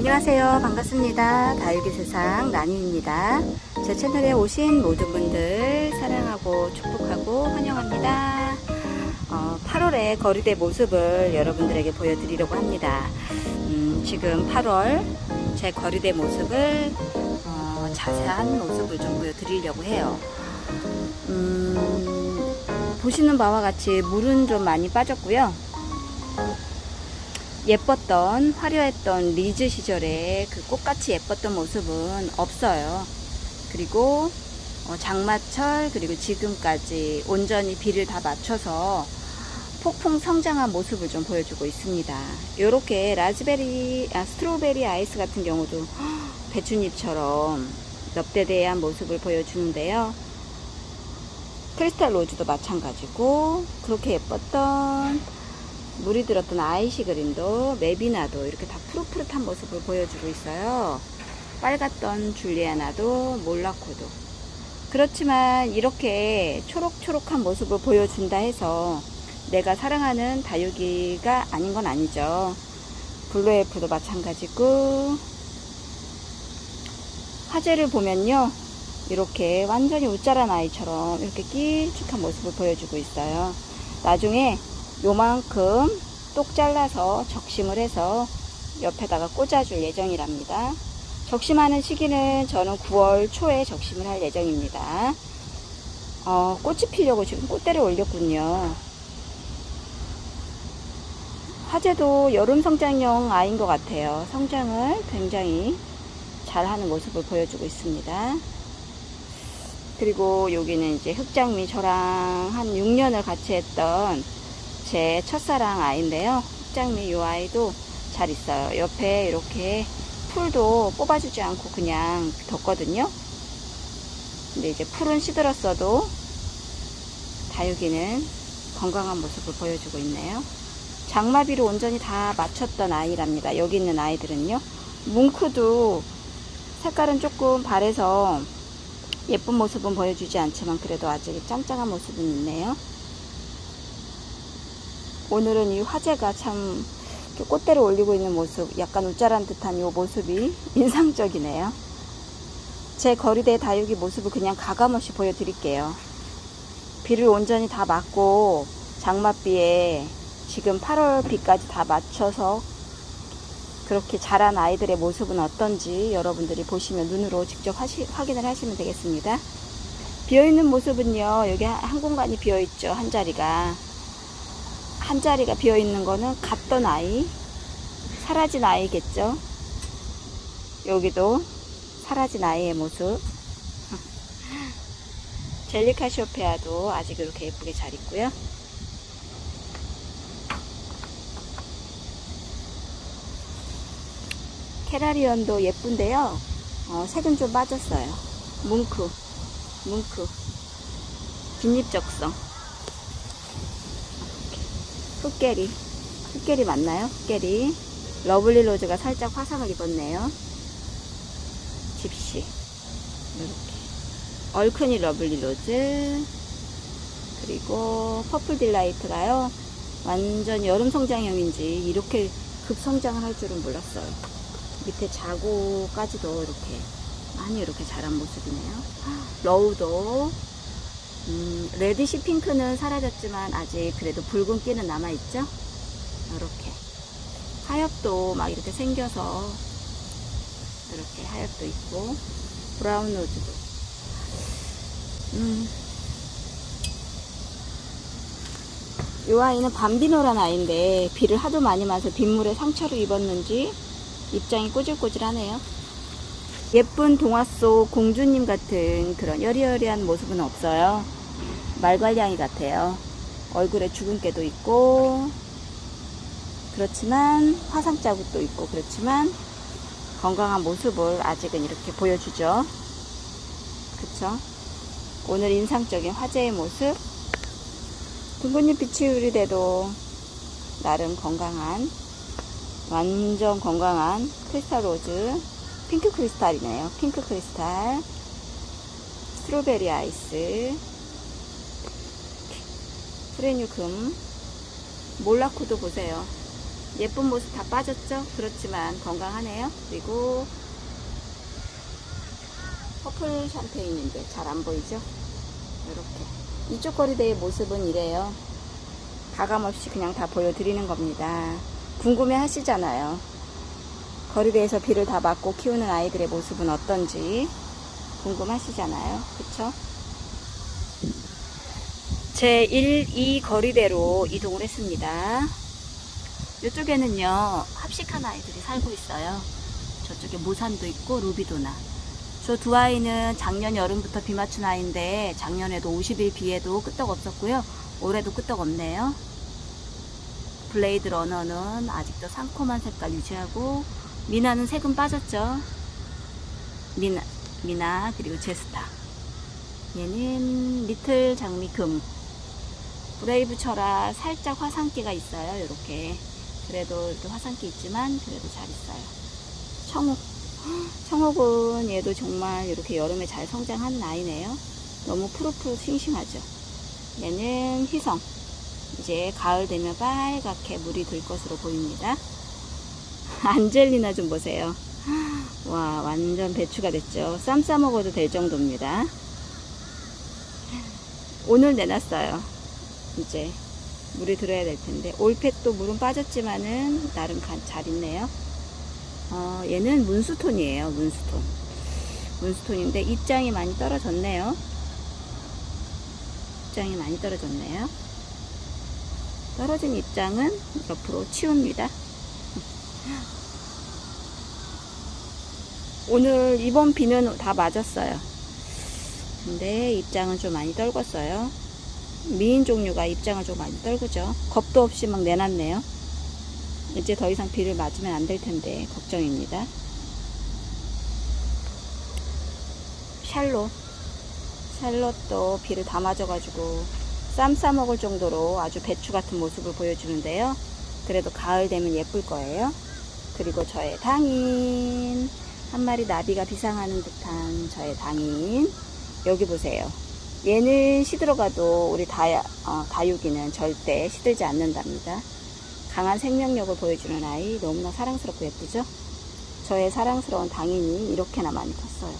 안녕하세요. 반갑습니다. 다육이 세상 나니입니다. 제 채널에 오신 모든 분들 사랑하고 축복하고 환영합니다. 어, 8월의 거리대 모습을 여러분들에게 보여드리려고 합니다. 음, 지금 8월 제 거리대 모습을 어, 자세한 모습을 좀 보여드리려고 해요. 음, 보시는 바와 같이 물은 좀 많이 빠졌고요. 예뻤던 화려했던 리즈 시절에 그 꽃같이 예뻤던 모습은 없어요. 그리고 어, 장마철 그리고 지금까지 온전히 비를 다 맞춰서 폭풍 성장한 모습을 좀 보여주고 있습니다. 이렇게 라즈베리, 아, 스트로베리 아이스 같은 경우도 배춧잎처럼 넙대대한 모습을 보여주는데요. 크리스탈 로즈도 마찬가지고 그렇게 예뻤던 물이 들었던 아이시 그린도 메비나도 이렇게 다 푸릇푸릇한 모습을 보여주고 있어요. 빨갛던 줄리아나도 몰라코도. 그렇지만 이렇게 초록초록한 모습을 보여준다 해서 내가 사랑하는 다육이가 아닌 건 아니죠. 블루에프도 마찬가지고 화제를 보면요. 이렇게 완전히 웃자란 아이처럼 이렇게 길쭉한 모습을 보여주고 있어요. 나중에 요만큼 똑 잘라서 적심을 해서 옆에다가 꽂아줄 예정이랍니다. 적심하는 시기는 저는 9월 초에 적심을 할 예정입니다. 어, 꽃이 피려고 지금 꽃대를 올렸군요. 화재도 여름 성장용 아이인 것 같아요. 성장을 굉장히 잘 하는 모습을 보여주고 있습니다. 그리고 여기는 이제 흑장미 저랑 한 6년을 같이 했던 제 첫사랑 아이인데요. 흑장미 이 아이도 잘 있어요. 옆에 이렇게 풀도 뽑아주지 않고 그냥 뒀거든요. 근데 이제 풀은 시들었어도 다육이는 건강한 모습을 보여주고 있네요. 장마비로 온전히 다 맞췄던 아이랍니다. 여기 있는 아이들은요. 뭉크도 색깔은 조금 바래서 예쁜 모습은 보여주지 않지만 그래도 아직 짱짱한 모습은 있네요. 오늘은 이 화재가 참 꽃대를 올리고 있는 모습, 약간 웃자란 듯한 이 모습이 인상적이네요. 제 거리대 다육이 모습을 그냥 가감없이 보여드릴게요. 비를 온전히 다 맞고 장맛비에 지금 8월 비까지 다 맞춰서 그렇게 자란 아이들의 모습은 어떤지 여러분들이 보시면 눈으로 직접 하시, 확인을 하시면 되겠습니다. 비어있는 모습은요, 여기 한 공간이 비어있죠, 한 자리가. 한 자리가 비어 있는 거는 갔던 아이, 사라진 아이겠죠. 여기도 사라진 아이의 모습. 젤리카시오페아도 아직 이렇게 예쁘게 잘 있고요. 캐라리언도 예쁜데요. 어, 색은 좀 빠졌어요. 뭉크, 뭉크, 빈잎적성. 흑계리. 흑계리 맞나요? 흑계리. 러블리 로즈가 살짝 화상을 입었네요. 집시. 이렇게. 얼큰이 러블리 로즈. 그리고 퍼플 딜라이트가요. 완전 여름 성장형인지 이렇게 급성장을 할 줄은 몰랐어요. 밑에 자고까지도 이렇게 많이 이렇게 자란 모습이네요. 러우도 음, 레디시 핑크는 사라졌지만 아직 그래도 붉은 끼는 남아있죠? 이렇게 하엽도 막 이렇게 생겨서 이렇게 하엽도 있고 브라운 로즈도 음. 이 아이는 밤비노란 아이인데 비를 하도 많이 맞아서 빗물에 상처를 입었는지 입장이 꼬질꼬질하네요. 예쁜 동화 속 공주님 같은 그런 여리여리한 모습은 없어요. 말괄량이 같아요. 얼굴에 주근깨도 있고, 그렇지만 화상 자국도 있고, 그렇지만 건강한 모습을 아직은 이렇게 보여주죠. 그쵸? 오늘 인상적인 화제의 모습. 둥근잎 비치우리 돼도 나름 건강한, 완전 건강한 크리스탈 로즈. 핑크 크리스탈이네요. 핑크 크리스탈. 스트로베리 아이스. 프레뉴금. 몰라코도 보세요. 예쁜 모습 다 빠졌죠? 그렇지만 건강하네요. 그리고 퍼플 샴페인인데 잘 안 보이죠? 이렇게 이쪽 거리대의 모습은 이래요. 가감없이 그냥 다 보여드리는 겁니다. 궁금해 하시잖아요. 거리대에서 비를 다 맞고 키우는 아이들의 모습은 어떤지 궁금하시잖아요. 그쵸? 제 1, 2 거리대로 이동을 했습니다. 이쪽에는요, 합식한 아이들이 살고 있어요. 저쪽에 모산도 있고, 루비도나. 저 두 아이는 작년 여름부터 비 맞춘 아이인데, 작년에도 50일 비에도 끄떡 없었고요. 올해도 끄떡 없네요. 블레이드 러너는 아직도 상콤한 색깔 유지하고, 미나는 색은 빠졌죠. 미나, 미나, 그리고 제스타. 얘는 리틀 장미금. 브레이브 철화 살짝 화산기가 있어요. 이렇게. 그래도 이렇게 화산기 있지만 그래도 잘 있어요. 청옥. 청옥은 얘도 정말 이렇게 여름에 잘 성장하는 아이네요. 너무 푸릇푸릇 싱싱하죠. 얘는 희성. 이제 가을 되면 빨갛게 물이 들 것으로 보입니다. 안젤리나 좀 보세요. 와, 완전 배추가 됐죠. 쌈 싸 먹어도 될 정도입니다. 오늘 내놨어요. 이제 물이 들어야 될 텐데 올펫도 물은 빠졌지만은 나름 간- 잘 있네요. 어, 얘는 문수톤이에요. 문수톤. 문수톤인데 입장이 많이 떨어졌네요. 입장이 많이 떨어졌네요. 떨어진 입장은 옆으로 치웁니다. 오늘 이번 비는 다 맞았어요. 근데 입장은 좀 많이 떨궜어요. 미인 종류가 입장을 좀 많이 떨구죠. 겁도 없이 막 내놨네요. 이제 더 이상 비를 맞으면 안 될 텐데 걱정입니다. 샬롯. 샬롯도 비를 다 맞아가지고 쌈 싸먹을 정도로 아주 배추 같은 모습을 보여주는데요. 그래도 가을 되면 예쁠 거예요. 그리고 저의 당인. 한 마리 나비가 비상하는 듯한 저의 당인. 여기 보세요. 얘는 시들어가도 우리 다야, 어, 다육이는 절대 시들지 않는답니다. 강한 생명력을 보여주는 아이 너무나 사랑스럽고 예쁘죠? 저의 사랑스러운 당인이 이렇게나 많이 컸어요.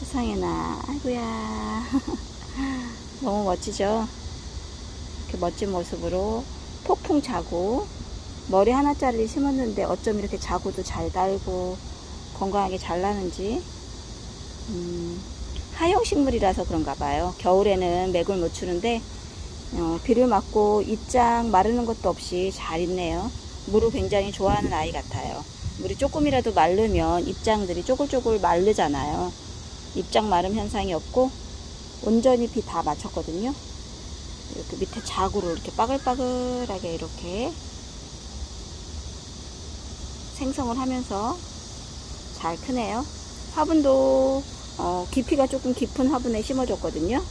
세상에나 아이고야 너무 멋지죠? 이렇게 멋진 모습으로 폭풍 자고 머리 하나짜리를 심었는데 어쩜 이렇게 자고도 잘 달고 건강하게 잘 나는지 음, 하용 식물이라서 그런가 봐요. 겨울에는 맥을 못 추는데 어, 비를 맞고 입장 마르는 것도 없이 잘 있네요. 물을 굉장히 좋아하는 아이 같아요. 물이 조금이라도 마르면 입장들이 쪼글쪼글 마르잖아요. 입장 마름 현상이 없고 온전히 비 다 맞췄거든요. 이렇게 밑에 자구로 이렇게 빠글빠글하게 이렇게 생성을 하면서 잘 크네요. 화분도 어, 깊이가 조금 깊은 화분에 심어줬거든요.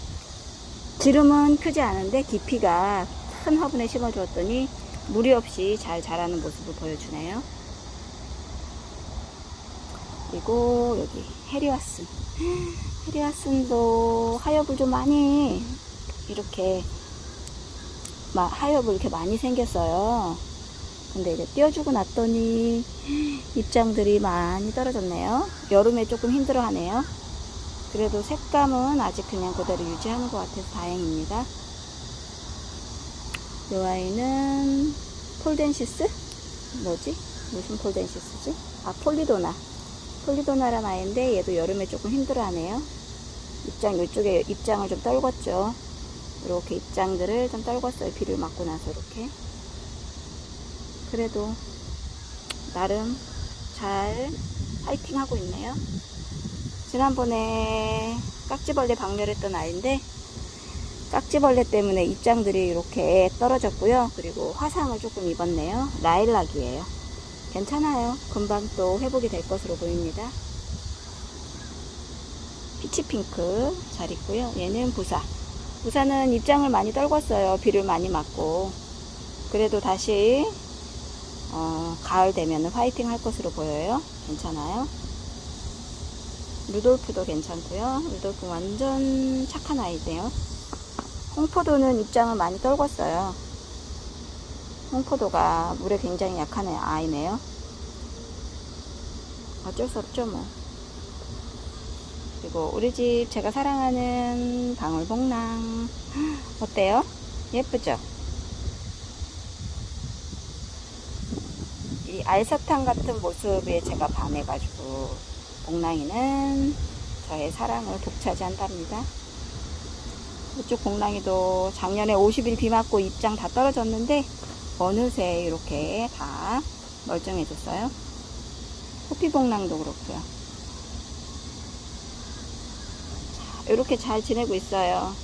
지름은 크지 않은데 깊이가 큰 화분에 심어주었더니 무리 없이 잘 자라는 모습을 보여주네요. 그리고 여기 헤리와슨. 헤리와슨도 하엽을 좀 많이 이렇게 막 하엽을 이렇게 많이 생겼어요. 근데 이제 띄워주고 났더니 입장들이 많이 떨어졌네요. 여름에 조금 힘들어 하네요. 그래도 색감은 아직 그냥 그대로 유지하는 것 같아서 다행입니다. 이 아이는 폴덴시스? 뭐지? 무슨 폴덴시스지? 아, 폴리도나. 폴리도나란 아이인데 얘도 여름에 조금 힘들어 하네요. 입장, 이쪽에 입장을 좀 떨궜죠. 이렇게 입장들을 좀 떨궜어요. 비를 맞고 나서 이렇게. 그래도 나름 잘 파이팅 하고 있네요. 지난번에 깍지벌레 방멸했던 아이인데 깍지벌레 때문에 입장들이 이렇게 떨어졌고요. 그리고 화상을 조금 입었네요. 라일락이에요. 괜찮아요. 금방 또 회복이 될 것으로 보입니다. 피치핑크 잘 있고요. 얘는 부사. 부사는 입장을 많이 떨궜어요. 비를 많이 맞고. 그래도 다시 어, 가을 되면 화이팅 할 것으로 보여요. 괜찮아요. 루돌프도 괜찮고요. 루돌프 완전 착한 아이네요. 홍포도는 입장을 많이 떨궜어요. 홍포도가 물에 굉장히 약한 애- 아이네요. 어쩔 수 없죠, 뭐. 그리고 우리 집 제가 사랑하는 방울복랑. 어때요? 예쁘죠? 이 알사탕 같은 모습에 제가 반해가지고 복랑이는 저의 사랑을 독차지한답니다. 이쪽 복랑이도 작년에 50일 비 맞고 입장 다 떨어졌는데 어느새 이렇게 다 멀쩡해졌어요. 호피복랑도 그렇고요. 자, 이렇게 잘 지내고 있어요.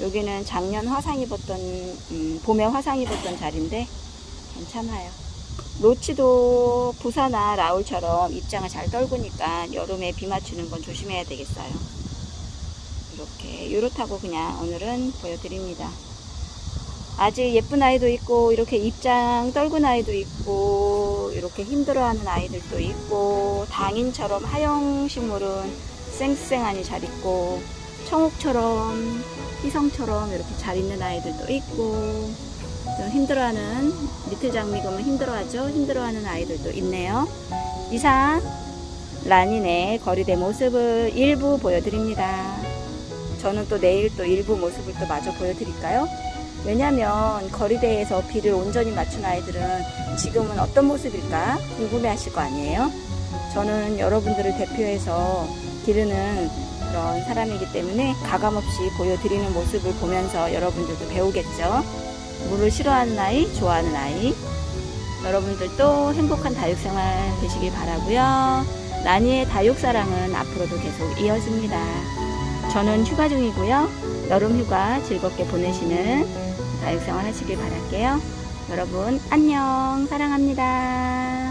여기는 작년 화상 입었던 음, 봄에 화상 입었던 자리인데 괜찮아요. 로치도 부사나 라울처럼 입장을 잘 떨구니까 여름에 비 맞추는 건 조심해야 되겠어요. 이렇게 요렇다고 그냥 오늘은 보여드립니다. 아직 예쁜 아이도 있고 이렇게 입장 떨군 아이도 있고 이렇게 힘들어하는 아이들도 있고 당인처럼 하영식물은 쌩쌩하니 잘 있고 청옥처럼 희성처럼 이렇게 잘 있는 아이들도 있고 좀 힘들어하는 리틀 장미금은 힘들어하죠 힘들어하는 아이들도 있네요 이상 라닌의 거리대 모습을 일부 보여드립니다 저는 또 내일 또 일부 모습을 또 마저 보여드릴까요? 왜냐면 거리대에서 비를 온전히 맞춘 아이들은 지금은 어떤 모습일까 궁금해 하실 거 아니에요? 저는 여러분들을 대표해서 기르는 그런 사람이기 때문에 가감없이 보여드리는 모습을 보면서 여러분들도 배우겠죠? 물을 싫어하는 아이, 좋아하는 아이. 여러분들도 행복한 다육생활 되시길 바라고요. 라니의 다육사랑은 앞으로도 계속 이어집니다. 저는 휴가 중이고요. 여름 휴가 즐겁게 보내시는 다육생활 하시길 바랄게요. 여러분 안녕 사랑합니다.